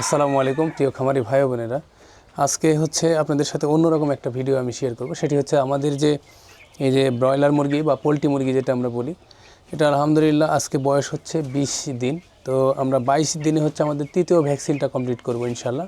আসসালামু আলাইকুম, প্রিয় খামারি ভাই বোনেরা। আজকে হচ্ছে আপনাদের সাথে অন্যরকম একটা ভিডিও আমি শেয়ার করব। সেটি হচ্ছে আমাদের যে, এই যে ব্রয়লার মুরগি বা পোলট্রি মুরগি যেটা আমরা বলি, এটা আলহামদুলিল্লাহ আজকে বয়স হচ্ছে বিশ দিন। তো আমরা বাইশ দিনে হচ্ছে আমাদের তৃতীয় ভ্যাকসিনটা কমপ্লিট করব ইনশাল্লাহ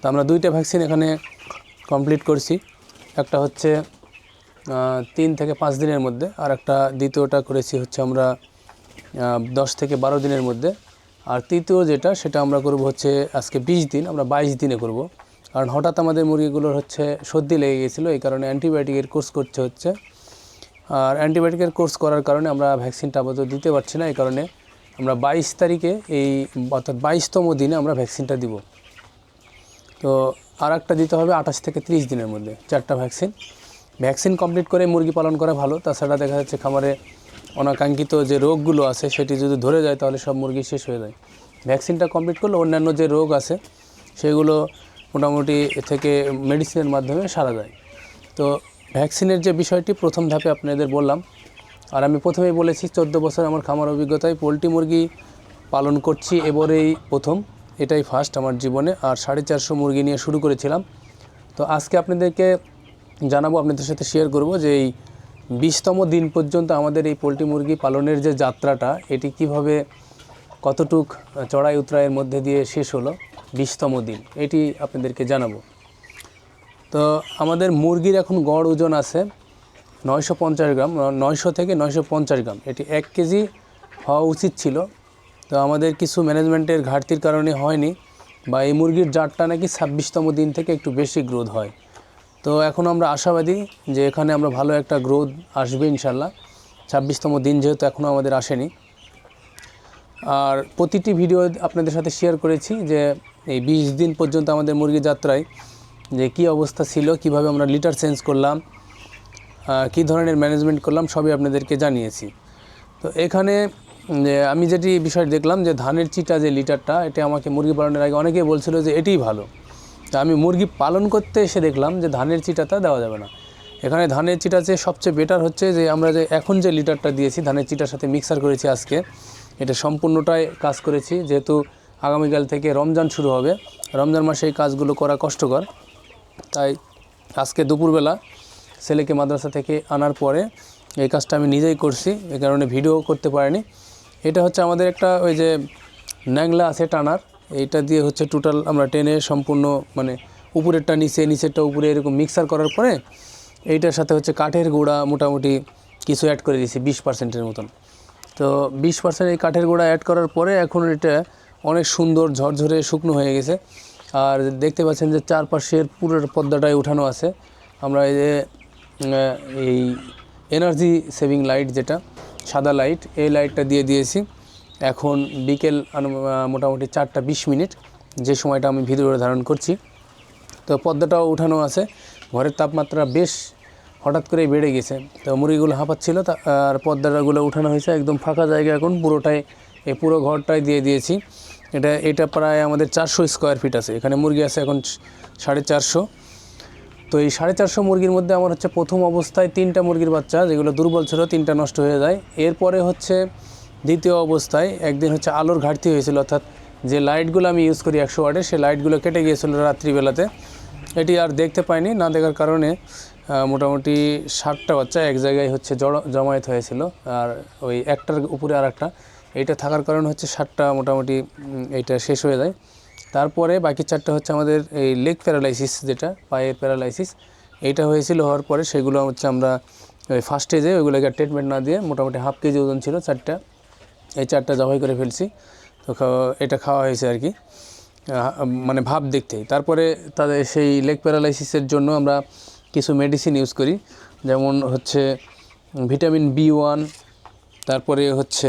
তো আমরা দুইটা ভ্যাকসিন এখানে কমপ্লিট করছি। একটা হচ্ছে তিন থেকে পাঁচ দিনের মধ্যে, আর একটা দ্বিতীয়টা করেছি হচ্ছে আমরা দশ থেকে বারো দিনের মধ্যে। আর তৃতীয় যেটা, সেটা আমরা করব হচ্ছে আজকে বিশ দিন, আমরা বাইশ দিনে করব। কারণ হঠাৎ আমাদের মুরগিগুলোর হচ্ছে সর্দি লেগে গেছিল, এই কারণে অ্যান্টিবায়োটিকের কোর্স করতে হচ্ছে। আর অ্যান্টিবায়োটিকের কোর্স করার কারণে আমরা ভ্যাকসিনটা আপাতত দিতে পারছি না, এই কারণে আমরা বাইশ তারিখে এই, অর্থাৎ বাইশতম দিনে আমরা ভ্যাকসিনটা দিব। তো আর একটা দিতে হবে আঠাশ থেকে ত্রিশ দিনের মধ্যে, চারটা ভ্যাকসিন। ভ্যাকসিন কমপ্লিট করে মুরগি পালন করা ভালো, তাছাড়া দেখা যাচ্ছে খামারে অনাকাঙ্ক্ষিত যে রোগগুলো আছে সেটি যদি ধরে যায় তাহলে সব মুরগি শেষ হয়ে যায়। ভ্যাকসিনটা কমপ্লিট করলে অন্যান্য যে রোগ আছে, সেগুলো মোটামুটি থেকে মেডিসিনের মাধ্যমে সারা যায়। তো ভ্যাকসিনের যে বিষয়টি, প্রথম ধাপে আপনাদের বললাম, আর আমি প্রথমেই বলেছি, চোদ্দ বছর আমার খামার অভিজ্ঞতায় পোলট্রি মুরগি পালন করছি এবারেই প্রথম। এটাই ফার্স্ট আমার জীবনে, আর সাড়ে চারশো মুরগি নিয়ে শুরু করেছিলাম। তো আজকে আপনাদেরকে জানাব, আপনাদের সাথে শেয়ার করব যে এই বিশতম দিন পর্যন্ত আমাদের এই পোলট্রি মুরগি পালনের যে যাত্রাটা, এটি কীভাবে কতটুক চড়াই উতরাইয়ের মধ্যে দিয়ে শেষ হলো, বিশতম দিন, এটি আপনাদেরকে জানাব। তো আমাদের মুরগির এখন গড় ওজন আছে নয়শো পঞ্চাশ গ্রাম, নয়শো থেকে নয়শো পঞ্চাশ গ্রাম, এটি এক কেজি হওয়া উচিত ছিল। তো আমাদের কিছু ম্যানেজমেন্টের ঘাটতির কারণে হয়নি বা এই মুরগির জাতটা নাকি ছাব্বিশতম দিন থেকে একটু বেশি গ্রোথ হয়। তো এখন আমরা আশাবাদী যে এখানে আমরা ভালো একটা গ্রোথ আসবে ইনশাল্লাহ। ছাব্বিশতম দিন যেহেতু এখনও আমাদের আসেনি। আর প্রতিটি ভিডিও আপনাদের সাথে শেয়ার করেছি যে এই বিশ দিন পর্যন্ত আমাদের মুরগি যাত্রায় যে কি অবস্থা ছিল, কীভাবে আমরা লিটার চেঞ্জ করলাম কী ধরনের ম্যানেজমেন্ট করলাম, সবই আপনাদেরকে জানিয়েছি। তো এখানে আমি যেটি বিষয় দেখলাম যে ধানের চিটা যে লিটারটা এটা আমাকে মুরগি পালনের আগে অনেকেই বলছিল যে এটিই ভালো। তা আমি মুরগি পালন করতে এসে দেখলাম যে ধানের চিটাটা দেওয়া যাবে না। এখানে ধানের চিটা যে সবচেয়ে বেটার হচ্ছে যে আমরা যে এখন যে লিটারটা দিয়েছি, ধানের চিটার সাথে মিক্সার করেছি আজকে, এটা সম্পূর্ণটাই কাজ করেছি। যেহেতু আগামীকাল থেকে রমজান শুরু হবে, রমজান মাসে এই কাজগুলো করা কষ্টকর। তাই আজকে দুপুরবেলা ছেলেকে মাদ্রাসা থেকে আনার পরে এই কাজটা আমি নিজেই করছি এই কারণে ভিডিও করতে পারিনি। এটা হচ্ছে আমাদের একটা ওই যে ন্যাংলা আছে টানার এইটা দিয়ে হচ্ছে টোটাল আমরা টেনে সম্পূর্ণ মানে উপরেরটা নিচে, নিচেরটা উপরে এরকম মিক্সার করার পরে এইটার সাথে হচ্ছে কাঠের গুঁড়া মোটামুটি কিছু অ্যাড করে দিয়েছি, বিশ পার্সেন্টের মতন। তো বিশ পার্সেন্ট এই কাঠের গুঁড়া অ্যাড করার পরে এখন এটা অনেক সুন্দর ঝরঝরে শুকনো হয়ে গেছে। আর দেখতে পাচ্ছেন যে চারপাশের পুরো পর্দাটাই উঠানো আছে। আমরা এই যে এই এনার্জি সেভিং লাইট যেটা, সাদা লাইট এই লাইটটা দিয়ে দিয়েছি। এখন বিকেল মোটামুটি চারটা বিশ মিনিট যে সময়টা আমি ভিডিও ধারণ করছি। তো পর্দাটাও উঠানো আছে। ঘরের তাপমাত্রা বেশ হঠাৎ করেই বেড়ে গেছে। তো মুরগিগুলো হাঁপাচ্ছিল আর পর্দাটাগুলো উঠানো হয়েছে একদম ফাঁকা জায়গা এখন। পুরোটাই, এই পুরো ঘরটাই দিয়ে দিয়েছি। এটা এটা প্রায় আমাদের চারশো স্কোয়ার ফিট আছে। এখানে মুরগি আছে এখন সাড়ে চারশো। তো এই সাড়ে চারশো মুরগির মধ্যে আমার হচ্ছে প্রথম অবস্থায় তিনটা মুরগির বাচ্চা, যেগুলো দুর্বল ছিল, তিনটা নষ্ট হয়ে যায়। এরপরে হচ্ছে দ্বিতীয় অবস্থায় একদিন হচ্ছে আলোর ঘাটতি হয়েছিল, অর্থাৎ যে লাইটগুলো আমি ইউজ করি একশো ওয়াটের, সেই লাইটগুলো কেটে গিয়েছিল রাত্রিবেলাতে। এটি আর দেখতে পাইনি, না দেখার কারণে মোটামুটি ষাটটা বাচ্চা এক জায়গায় হচ্ছে জড়- জমায়েত হয়েছিল। আর ওই একটার উপরে আর একটা এইটা থাকার কারণে হচ্ছে ষাটটা মোটামুটি এইটা শেষ হয়ে যায়। তারপরে বাকি চারটা হচ্ছে আমাদের এই লেগ প্যারালাইসিস যেটা, পায়ের প্যারালাইসিস, এইটা হয়েছিল হওয়ার পরে সেগুলো হচ্ছে আমরা, ওই ফার্স্ট স্টেজে ওইগুলোকে ট্রিটমেন্ট না দিয়ে মোটামুটি হাফ কেজি ওজন ছিল চারটা। এই চারটা জবাই করে ফেলছি। তো এটা খাওয়া হয়েছে আর কি। মানে ভাব দেখতেই তারপরে তাদের সেই লেগ প্যারালাইসিসের জন্য আমরা কিছু মেডিসিন ইউজ করি। যেমন হচ্ছে ভিটামিন বি ওয়ান তারপরে হচ্ছে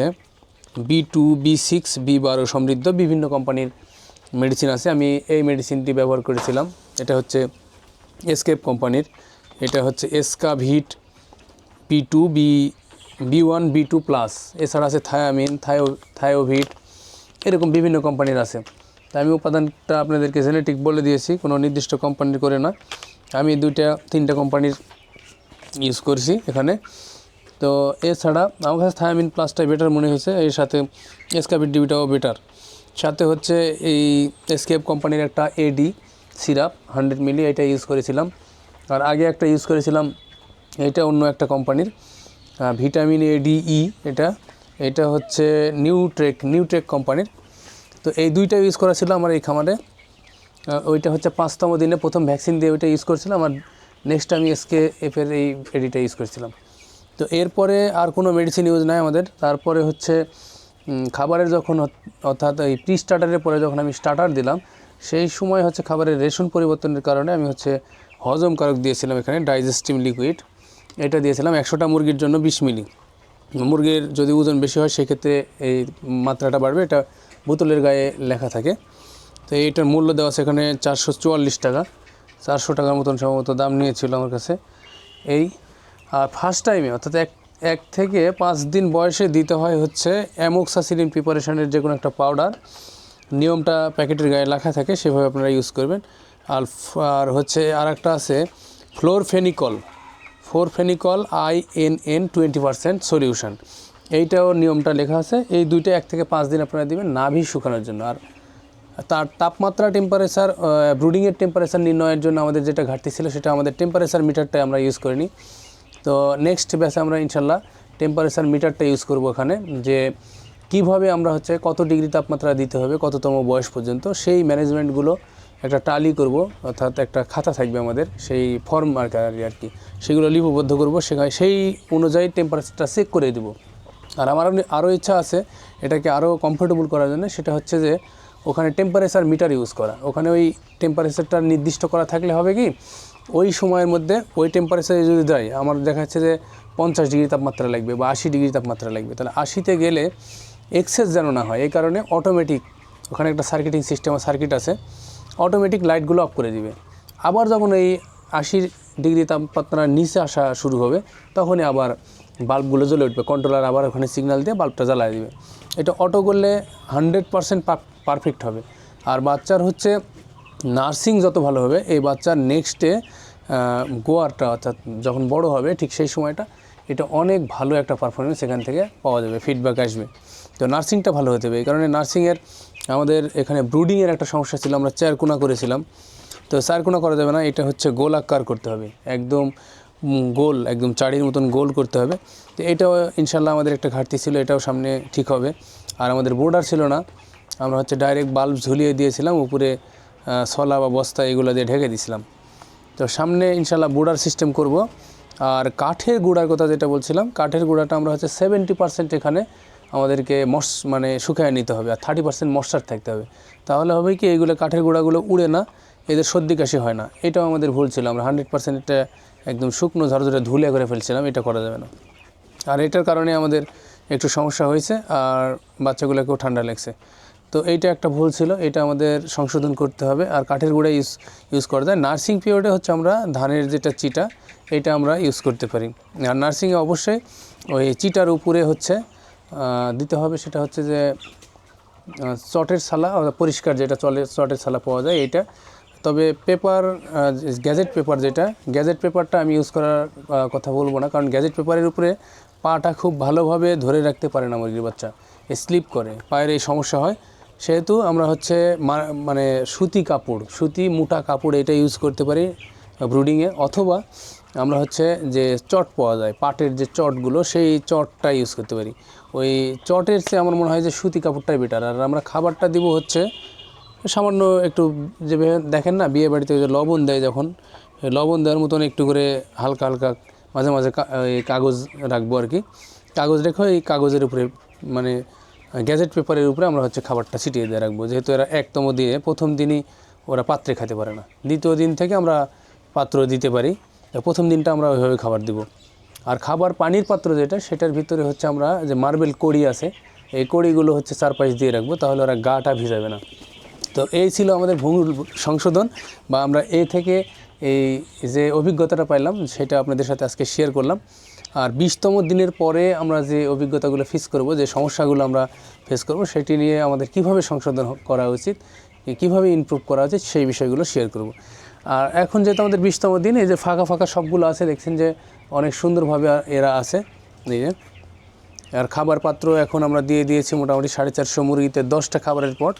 B two B six B বারো সমৃদ্ধ বিভিন্ন কোম্পানির মেডিসিন আছে। আমি এই মেডিসিনটি ব্যবহার করেছিলাম। এটা হচ্ছে এসকেপ কোম্পানির এটা হচ্ছে এসকা ভিট B two B B one, B two plus এছাড়া আছে থায়ামিন, থায়ো, থায়োভিট, এরকম বিভিন্ন কোম্পানির আছে। তা আমি উপাদানটা আপনাদেরকে জেনেটিক বলে দিয়েছি, কোনো নির্দিষ্ট কোম্পানির করে না। আমি দুইটা, তিনটা কোম্পানির ইউজ করছি এখানে। তো এছাড়া আমার কাছে থায়ামিন প্লাসটাই বেটার মনে হয়েছে, এর সাথে এসকাবিট ডিবিটাও বেটার সাথে হচ্ছে এই এসকেপ কোম্পানির একটা এডি সিরাপ হান্ড্রেড মিলি এটা ইউজ করেছিলাম। আর আগে একটা ইউজ করেছিলাম, এটা অন্য একটা কোম্পানির ভিটামিন এডিই এটা। এটা হচ্ছে নিউট্রেক নিউট্রেক কোম্পানির। তো এই দুইটা ইউজ করা ছিল আমার এই খামারে। ওইটা হচ্ছে পাঁচতম দিনে প্রথম ভ্যাকসিন দিয়ে ওইটা ইউজ করেছিলাম। আর নেক্সট আমি এসকে এফের এই এডিটা ইউজ করেছিলাম। তো এরপরে আর কোনো মেডিসিন ইউজ নাই আমাদের। তারপরে হচ্ছে খাবারের যখন অর্থাৎ এই প্রি স্টার্টারের পরে যখন আমি স্টার্টার দিলাম, সেই সময় হচ্ছে খাবারের রেশন পরিবর্তনের কারণে আমি হচ্ছে হজমকারক দিয়েছিলাম এখানে ডাইজেস্টিভ লিকুইড এটা দিয়েছিলাম একশোটা মুরগির জন্য বিশ মিলি। মুরগির যদি ওজন বেশি হয়, সেক্ষেত্রে এই মাত্রাটা বাড়বে। এটা বোতলের গায়ে লেখা থাকে। তো এইটার মূল্য দেওয়া সেখানে চারশো চুয়াল্লিশ টাকা। চারশো টাকার মতন সম্ভবত দাম নিয়েছিল আমার কাছে। এই, আর ফার্স্ট টাইমে অর্থাৎ এক এক থেকে পাঁচ দিন বয়সে দিতে হয় হচ্ছে অ্যামোক্সাসিলিন প্রিপারেশনের যে কোনো একটা পাউডার নিয়মটা প্যাকেটের গায়ে লেখা থাকে, সেভাবে আপনারা ইউজ করবেন। আর আর হচ্ছে আর একটা আছে florfenicol four ফেনিকল I N N twenty percent solution এইটাও নিয়মটা লেখা আছে। এই দুইটা এক থেকে পাঁচ দিন আপনারা দিবেন নাভি শুকানোর জন্য। আর তার তাপমাত্রা টেম্পারেচার ব্রুডিংয়ের টেম্পারেচার নির্ণয়ের জন্য আমাদের যেটা ঘাটতি ছিল সেটা আমাদের টেম্পারেচার মিটারটাই আমরা ইউজ করিনি। তো নেক্সট ব্যাচে আমরা ইনশাল্লাহ টেম্পারেচার মিটারটা ইউজ করব ওখানে, যে কীভাবে আমরা হচ্ছে কত ডিগ্রি তাপমাত্রা দিতে হবে, কততম বয়স পর্যন্ত, সেই ম্যানেজমেন্টগুলো একটা টালি করব, অর্থাৎ একটা খাতা থাকবে আমাদের, সেই ফর্ম মার্কার আর কি সেগুলো লিপিবদ্ধ করব, সেখানে সেই অনুযায়ী টেম্পারেচারটা চেক করে দেব। আর আমার আরও ইচ্ছা আছে, এটাকে আরও কমফোর্টেবল করার জন্য, সেটা হচ্ছে যে, ওখানে টেম্পারেচার মিটার ইউজ করা। ওখানে ওই টেম্পারেচারটা নির্দিষ্ট করা থাকলে হবে কি, ওই সময়ের মধ্যে ওই টেম্পারেচারে যদি যায় আমার দেখা যাচ্ছে যে পঞ্চাশ ডিগ্রি তাপমাত্রা লাগবে বা আশি ডিগ্রি তাপমাত্রা লাগবে। তাহলে আশিতে গেলে এক্সেস যেন না হয়, এই কারণে অটোমেটিক ওখানে একটা সার্কিটিং সিস্টেম সার্কিট আছে। অটোমেটিক লাইটগুলো অফ করে দিবে। আবার যখন এই আশি ডিগ্রি তাপমাত্রার নিচে আসা শুরু হবে, তখনই আবার বাল্বগুলো জ্বলে উঠবে। কন্ট্রোলার আবার ওখানে সিগন্যাল দিয়ে বাল্বটা জ্বালায় দিবে। এটা অটো করলে হান্ড্রেড পারসেন্ট পারফেক্ট হবে। আর বাচ্চার হচ্ছে নার্সিং যত ভালো হবে, এই বাচ্চার নেক্সটে গোয়ারটা অর্থাৎ যখন বড় হবে, ঠিক সেই সময়টা এটা অনেক ভালো একটা পারফরমেন্স এখান থেকে পাওয়া যাবে ফিডব্যাক আসবে। তো নার্সিংটা ভালো হতে হবে। এই কারণে নার্সিংয়ের আমাদের এখানে ব্রুডিংয়ের একটা সমস্যা ছিল, আমরা চেয়ারকোনা করেছিলাম। তো চারকোনা করা যাবে না, এটা হচ্ছে গোল আকার করতে হবে। একদম গোল, একদম চারির মতন গোল করতে হবে। তো এটাও ইনশাল্লাহ আমাদের একটা ঘাটতি ছিল, এটাও সামনে ঠিক হবে। আর আমাদের বোর্ডার ছিল না, আমরা হচ্ছে ডাইরেক্ট বাল্ব ঝুলিয়ে দিয়েছিলাম, উপরে শলা বা বস্তা এগুলো দিয়ে ঢেকে দিয়েছিলাম তো সামনে ইনশাল্লাহ বোর্ডার সিস্টেম করব। আর কাঠের গুঁড়ার কথা যেটা বলছিলাম, কাঠের গুঁড়াটা আমরা হচ্ছে সেভেন্টি পার্সেন্ট এখানে আমাদেরকে মশ মানে শুকায় নিতে হবে আর থার্টি পার্সেন্ট মশার থাকতে হবে। তাহলে হবে কি, এইগুলো কাঠের গুঁড়াগুলো উড়ে না, এদের সর্দি কাশি হয় না। এটাও আমাদের ভুল ছিল, আমরা হান্ড্রেড পার্সেন্ট এটা একদম শুকনো ঝরঝরে ধুলে করে ফেলছিলাম, এটা করা যাবে না। আর এটার কারণে আমাদের একটু সমস্যা হয়েছে, আর বাচ্চাগুলোকেও ঠান্ডা লাগছে। তো এইটা একটা ভুল ছিল, এটা আমাদের সংশোধন করতে হবে, আর কাঠের গুঁড়া ইউজ ইউজ করা যায়। নার্সিং পিরিয়ডে হচ্ছে আমরা ধানের যেটা চিটা, এটা আমরা ইউজ করতে পারি। আর নার্সিংয়ে অবশ্যই ওই চিটার উপরে হচ্ছে দিতে হবে সেটা হচ্ছে যে চটের অর্থাৎ পরিষ্কার যেটা চলে, চটের ছালা পাওয়া যায় এটা তবে পেপার গ্যাজেট পেপার যেটা, গ্যাজেট পেপারটা আমি ইউজ করার কথা বলব না। কারণ গ্যাজেট পেপারের উপরে পাটা খুব ভালোভাবে ধরে রাখতে পারে না মুরগির বাচ্চা। স্লিপ করে, পায়ের এই সমস্যা হয়। সেহেতু আমরা হচ্ছে মানে সুতি কাপড়, সুতি মোটা কাপড় এটা ইউজ করতে পারি, ব্রুডিংয়ে। অথবা আমরা হচ্ছে যে চট পাওয়া যায়, পাটের যে চটগুলো সেই চটটা ইউজ করতে পারি। ওই চটের চেয়ে আমার মনে হয় যে সুতি কাপড়টাই বেটার আর আমরা খাবারটা দিব হচ্ছে সামান্য একটু যে দেখেন না, বিয়ে বাড়িতে যে লবণ দেয় যখন, লবণ দেওয়ার মতন একটু করে হালকা হালকা মাঝে মাঝে কাগজ রাখব আর কি। কাগজ রেখে এই কাগজের উপরে মানে গ্যাজেট পেপারের উপরে আমরা হচ্ছে খাবারটা ছিটিয়ে দিয়ে রাখব। যেহেতু এরা একতম দিয়ে প্রথম দিনই ওরা পাত্রে খেতে পারে না। দ্বিতীয় দিন থেকে আমরা পাত্র দিতে পারি। প্রথম দিনটা আমরা ওইভাবে খাবার দিব। আর খাবার পানির পাত্র যেটা, সেটার ভিতরে হচ্ছে আমরা যে মার্বেল কড়ি আছে, এই কড়িগুলো হচ্ছে চারপাশ দিয়ে রাখব, তাহলে ওরা গাটা ভিজাবে না। তো এই ছিল আমাদের ভূমি সংশোধন বা আমরা এ থেকে এই যে অভিজ্ঞতাটা পাইলাম, সেটা আপনাদের সাথে আজকে শেয়ার করলাম। আর বিশতম দিনের পরে আমরা যে অভিজ্ঞতাগুলো ফেস করব, যে সমস্যাগুলো আমরা ফেস করব, সেটি নিয়ে আমাদের কীভাবে সংশোধন করা উচিত, কীভাবে ইমপ্রুভ করা উচিত, সেই বিষয়গুলো শেয়ার করব। আর এখন যেহেতু আমাদের বিশতম দিন, এই যে ফাঁকা ফাঁকা সবগুলো আছে, দেখছেন যে অনেক সুন্দরভাবে এরা আছে। এই যে, আর খাবার পাত্র এখন আমরা দিয়ে দিয়েছি মোটামুটি সাড়ে চারশো মুরগিতে দশটা খাবারের পট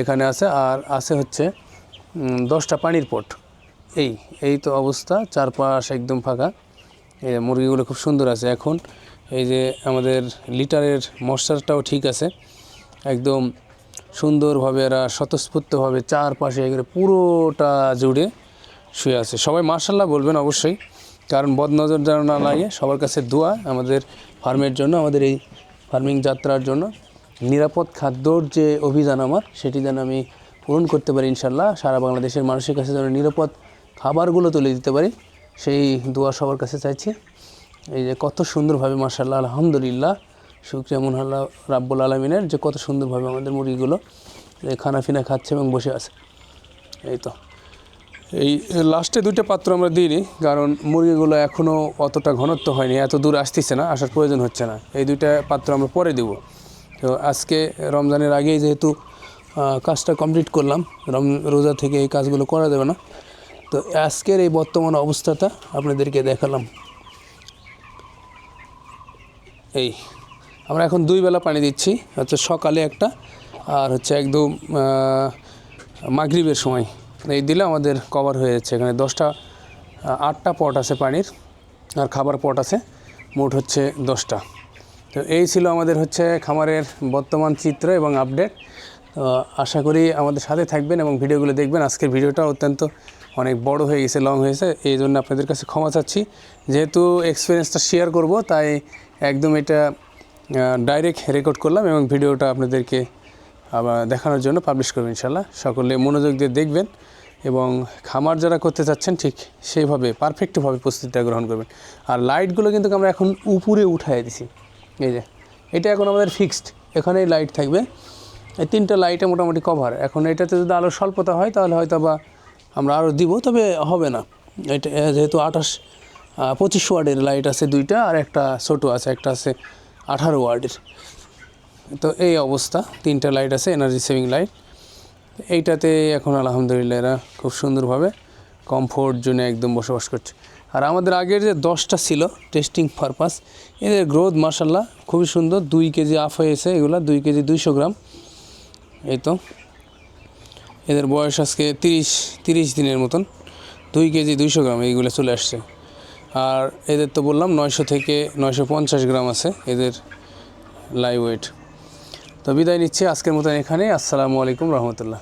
এখানে আছে। আর আছে হচ্ছে দশটা পানির পট। এই এই তো অবস্থা, চারপাশ একদম ফাঁকা। এই মুরগিগুলো খুব সুন্দর আছে। এখন এই যে আমাদের লিটারের মশলাটাও ঠিক আছে। একদম সুন্দরভাবে এরা স্বতঃস্ফূর্তভাবে চারপাশে পুরোটা জুড়ে শুয়ে আছে। সবাই মার্শাল্লাহ বলবেন অবশ্যই, কারণ বদনজর যেন না লাগে, সবার কাছে দোয়া আমাদের ফার্মের জন্য, আমাদের এই ফার্মিং যাত্রার জন্য। নিরাপদ খাদ্যর যে অভিযান আমার, সেটি যেন আমি পূরণ করতে পারি ইনশাল্লাহ সারা বাংলাদেশের মানুষের কাছে যেন নিরাপদ খাবারগুলো তুলে দিতে পারি, সেই দোয়া সবার কাছে চাইছি। এই যে কত সুন্দরভাবে মার্শাল্লাহ আলহামদুলিল্লাহ, শুক্রিয়া মুনহাল্লাহ রাব্বুল আলমিনের, যে কত সুন্দরভাবে আমাদের মুরগিগুলো খানাফিনা খাচ্ছে এবং বসে আছে। এই তো। এই লাস্টে দুইটা পাত্র আমরা দিইনি, কারণ মুরগিগুলো এখনও অতটা ঘনত্ব হয়নি, এত দূর আসতেছে না, আসার প্রয়োজন হচ্ছে না। এই দুইটা পাত্র আমরা পরে দেব। তো আজকে রমজানের আগেই যেহেতু কাজটা কমপ্লিট করলাম, রম, রোজা থেকে এই কাজগুলো করা যাবে না। তো আজকের এই বর্তমান অবস্থাটা আপনাদেরকে দেখালাম। এই, আমরা এখন দুই বেলা পানি দিচ্ছি, হচ্ছে সকালে একটা, আর হচ্ছে একদম মাগরিবের সময়। এই দিলে আমাদের কভার হয়ে যাচ্ছে। এখানে দশটা, আটটা পট আছে পানির, আর খাবার পট আছে, মোট হচ্ছে দশটা। তো এই ছিল আমাদের হচ্ছে খামারের বর্তমান চিত্র এবং আপডেট তো আশা করি আমাদের সাথে থাকবেন এবং ভিডিওগুলো দেখবেন। আজকের ভিডিওটা অত্যন্ত অনেক বড় হয়ে গেছে লং হয়েছে। এই জন্য আপনাদের কাছে ক্ষমা চাচ্ছি। যেহেতু এক্সপিরিয়েন্সটা শেয়ার করব, তাই একদম এটা ডাইরেক্ট রেকর্ড করলাম এবং ভিডিওটা আপনাদেরকে আবার দেখানোর জন্য পাবলিশ করবেন ইনশাল্লাহ সকলে মনোযোগ দিয়ে দেখবেন। এবং খামার যারা করতে চাচ্ছেন, ঠিক সেইভাবে পারফেক্টভাবে প্রস্তুতিটা গ্রহণ করবেন। আর লাইটগুলো কিন্তু আমরা এখন উপরে উঠাই দিছি। এই যে, এটা এখন আমাদের ফিক্সড এখানেই লাইট থাকবে। এই তিনটা লাইটে মোটামুটি কভার এখন এটাতে যদি আলো স্বল্পতা হয়, তাহলে হয়তো বা আমরা আরও দিব, তবে হবে না। এটা যেহেতু আঠাশ পঁচিশ ওয়ার্ডের লাইট আছে দুইটা, আর একটা ছোটো আছে, একটা আছে আঠারো ওয়ার্ডের। তো এই অবস্থা, তিনটা লাইট আছে এনার্জি সেভিং লাইট এইটাতে এখন আলহামদুলিল্লাহ এরা খুব সুন্দরভাবে কমফোর্ট জোনে একদম বসবাস করছে। আর আমাদের আগের যে দশটা ছিল টেস্টিং পারপাস এদের গ্রোথ মার্শাল্লাহ খুবই সুন্দর। দুই কেজি আফ হয়েছে এগুলো, দুই কেজি দুইশো গ্রাম। এই তো। এদের বয়স আজকে তিরিশ তিরিশ দিনের মতন। দুই কেজি দুইশো গ্রাম এইগুলো চলে আসছে। আর এদের তো বললাম নয়শো থেকে নয়শো পঞ্চাশ গ্রাম আছে এদের লাইভ ওয়েট তো বিদায় নিচ্ছি আজকের মতন এখানে আসসালামু আলাইকুম রহমতুল্লাহ।